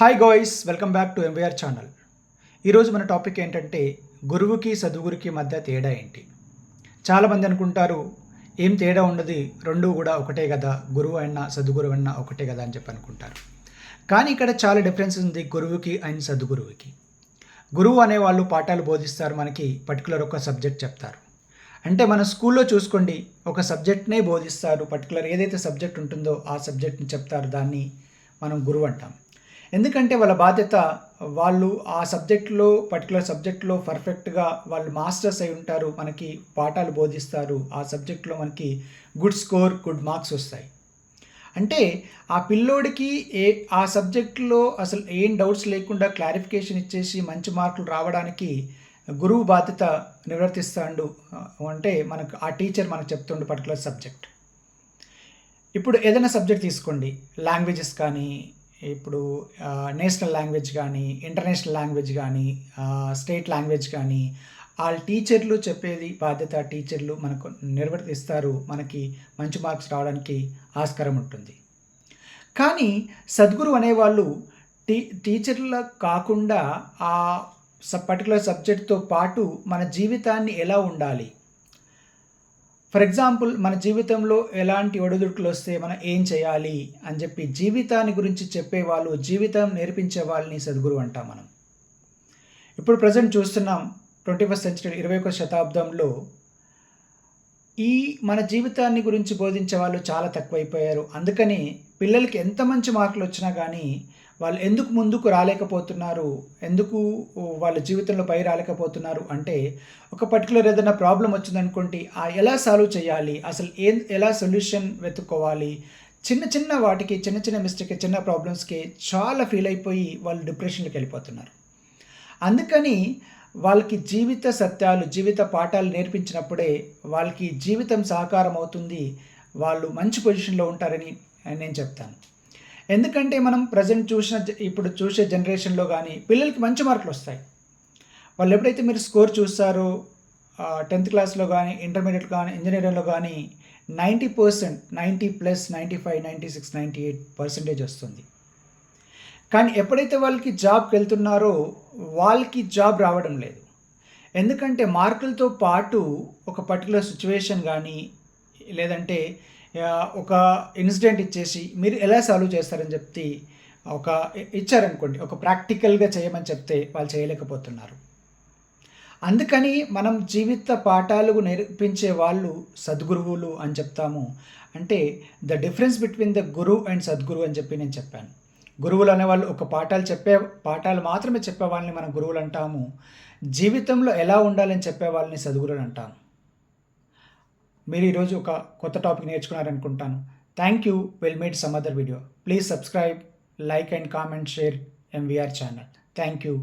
Hi guys welcome back to MVR channel ఈరోజు మన topic ఏంటంటే గురువుకి సద్గురుకి మధ్య తేడా ఏంటి? చాలామంది అనుకుంటారు ఏం తేడా ఉండదు రెండు కూడా ఒకటే కదా గురువు అయినా సద్గురువు అయినా ఒకటే కదా అని చెప్పి అనుకుంటారు. కానీ ఇక్కడ చాలా డిఫరెన్స్ ఉంది గురువుకి అండ్ సద్గురువుకి. గురువు అనే వాళ్ళు పాఠాలు బోధిస్తారు మనకి పర్టికులర్ ఒక సబ్జెక్ట్ చెప్తారు. అంటే మన స్కూల్లో చూసుకోండి ఒక సబ్జెక్ట్నే బోధిస్తారు పర్టికులర్ ఏదైతే సబ్జెక్ట్ ఉంటుందో ఆ సబ్జెక్ట్ని చెప్తారు దాన్ని మనం గురువు అంటాం. ఎందుకంటే వాళ్ళ బాధ్యత వాళ్ళు ఆ సబ్జెక్ట్లో పర్టికులర్ సబ్జెక్ట్లో పర్ఫెక్ట్గా వాళ్ళు మాస్టర్స్ అయి ఉంటారు మనకి పాఠాలు బోధిస్తారు. ఆ సబ్జెక్ట్లో మనకి గుడ్ స్కోర్ గుడ్ మార్క్స్ వస్తాయి. అంటే ఆ పిల్లోడికి ఏ ఆ సబ్జెక్ట్లో అసలు ఏం డౌట్స్ లేకుండా క్లారిఫికేషన్ ఇచ్చేసి మంచి మార్కులు రావడానికి గురువు బాధ్యత నిర్వర్తిస్తాడు. అంటే మనకు ఆ టీచర్ మనకు చెప్తుండు పర్టికులర్ సబ్జెక్ట్. ఇప్పుడు ఏదైనా సబ్జెక్ట్ తీసుకోండి. లాంగ్వేజెస్ కానీ ఇప్పుడు నేషనల్ లాంగ్వేజ్ కానీ ఇంటర్నేషనల్ లాంగ్వేజ్ కానీ స్టేట్ లాంగ్వేజ్ కానీ వాళ్ళ టీచర్లు చెప్పేది బాధ్యత టీచర్లు మనకు నిర్వర్తిస్తారు మనకి మంచి మార్క్స్ రావడానికి ఆస్కారం ఉంటుంది. కానీ సద్గురు అనేవాళ్ళు టీ టీచర్ల కాకుండా ఆ సబ్ పర్టికులర్ సబ్జెక్ట్తో పాటు మన జీవితాన్ని ఎలా ఉండాలి ఫర్ ఎగ్జాంపుల్ మన జీవితంలో ఎలాంటి ఒడిదుడుకులు వస్తే మనం ఏం చేయాలి అని చెప్పి జీవితాన్ని గురించి చెప్పేవాళ్ళు జీవితం నేర్పించే వాళ్ళని సద్గురు అంటాం మనం. ఇప్పుడు ప్రజెంట్ చూస్తున్నాం ట్వంటీ ఫస్ట్ సెంచరీ ఇరవై ఒక శతాబ్దంలో ఈ మన జీవితాన్ని గురించి బోధించే వాళ్ళు చాలా తక్కువైపోయారు. అందుకని పిల్లలకి ఎంత మంచి మార్కులు వచ్చినా కానీ వాళ్ళు ఎందుకు ముందుకు రాలేకపోతున్నారు? ఎందుకు వాళ్ళ జీవితంలో పై రాలేకపోతున్నారు? అంటే ఒక పర్టికులర్ ఏదైనా ప్రాబ్లం వచ్చిందనుకోండి ఆ ఎలా సాల్వ్ చేయాలి? అసలు ఏ ఎలా సొల్యూషన్ వెతుక్కోవాలి? చిన్న చిన్న వాటికి చిన్న చిన్న మిస్టేక్ చిన్న ప్రాబ్లమ్స్కి చాలా ఫీల్ అయిపోయి వాళ్ళు డిప్రెషన్కి వెళ్ళిపోతున్నారు. అందుకని వాళ్ళకి జీవిత సత్యాలు జీవిత పాఠాలు నేర్పించినప్పుడే వాళ్ళకి జీవితం సహకారం అవుతుంది. వాళ్ళు మంచి పొజిషన్లో ఉంటారని నేను చెప్తాను. ఎందుకంటే మనం ప్రజెంట్ చూసిన ఇప్పుడు చూసే జనరేషన్లో కానీ పిల్లలకి మంచి మార్కులు వస్తాయి. వాళ్ళు ఎప్పుడైతే మీరు స్కోర్ చూస్తారో టెన్త్ క్లాస్లో కానీ ఇంటర్మీడియట్ కానీ ఇంజనీరింగ్లో కానీ ninety percent ninety plus ninety five ninety six ninety eight percentage వస్తుంది. కానీ ఎప్పుడైతే వాళ్ళకి జాబ్కి వెళ్తున్నారో వాళ్ళకి జాబ్ రావడం లేదు. ఎందుకంటే మార్కులతో పాటు ఒక పర్టికులర్ సిచ్యువేషన్ కానీ లేదంటే ఒక ఇన్సిడెంట్ ఇచ్చేసి మీరు ఎలా సాల్వ్ చేస్తారని చెప్తే ఒక ఇచ్చారనుకోండి ఒక ప్రాక్టికల్గా చేయమని చెప్తే వాళ్ళు చేయలేకపోతున్నారు. అందుకని మనం జీవిత పాఠాలు నేర్పించే వాళ్ళు సద్గురువులు అని చెప్తాము. అంటే the difference between the guru and sadguru అని చెప్పి నేను చెప్పాను. గురువులు అనేవాళ్ళు ఒక పాఠాలు చెప్పే పాఠాలు మాత్రమే చెప్పే వాళ్ళని మనం గురువులు అంటాము. జీవితంలో ఎలా ఉండాలని చెప్పే వాళ్ళని సద్గురులు అంటాము. మీరు ఈరోజు ఒక కొత్త topic నేర్చుకున్నారనుకుంటాను. Thank you will made some other video please subscribe like and comment share MVR channel thank you